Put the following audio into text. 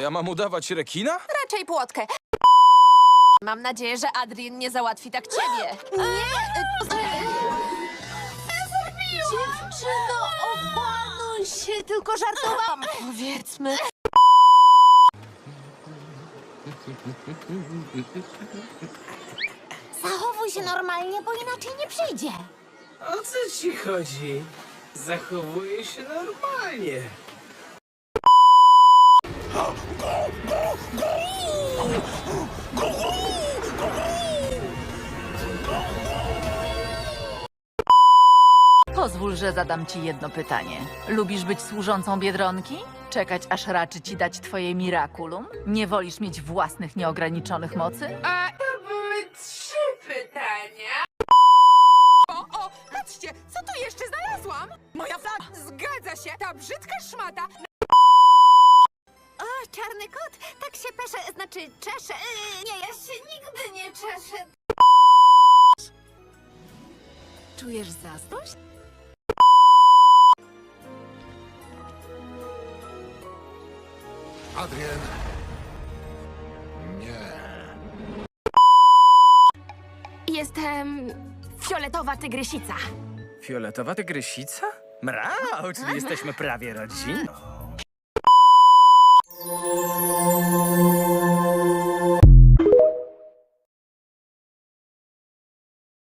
ja mam udawać rekina? Raczej płotkę. Mam nadzieję, że Adrien nie załatwi tak ciebie. Nie! Dziewczyno, opanuj się, tylko żartowałam. Powiedzmy. Zachowuj się normalnie, bo inaczej nie przyjdzie. O co ci chodzi? Zachowuję się normalnie. Pozwól, że zadam ci jedno pytanie. Lubisz być służącą Biedronki? Czekać, aż raczy ci dać twoje mirakulum? Nie wolisz mieć własnych, nieograniczonych mocy? A to były trzy pytania. O, o, patrzcie, co tu jeszcze znalazłam? Moja flaga. Zgadza się, ta brzydka szmata. Czarny kot, tak się pesze, znaczy czesze. Yy, nie, ja się nigdy nie czeszę. Czujesz zazdrość? Adrien. Nie. Jestem fioletowa tygrysica. Fioletowa tygrysica? Mrał, czyli jesteśmy prawie rodziną.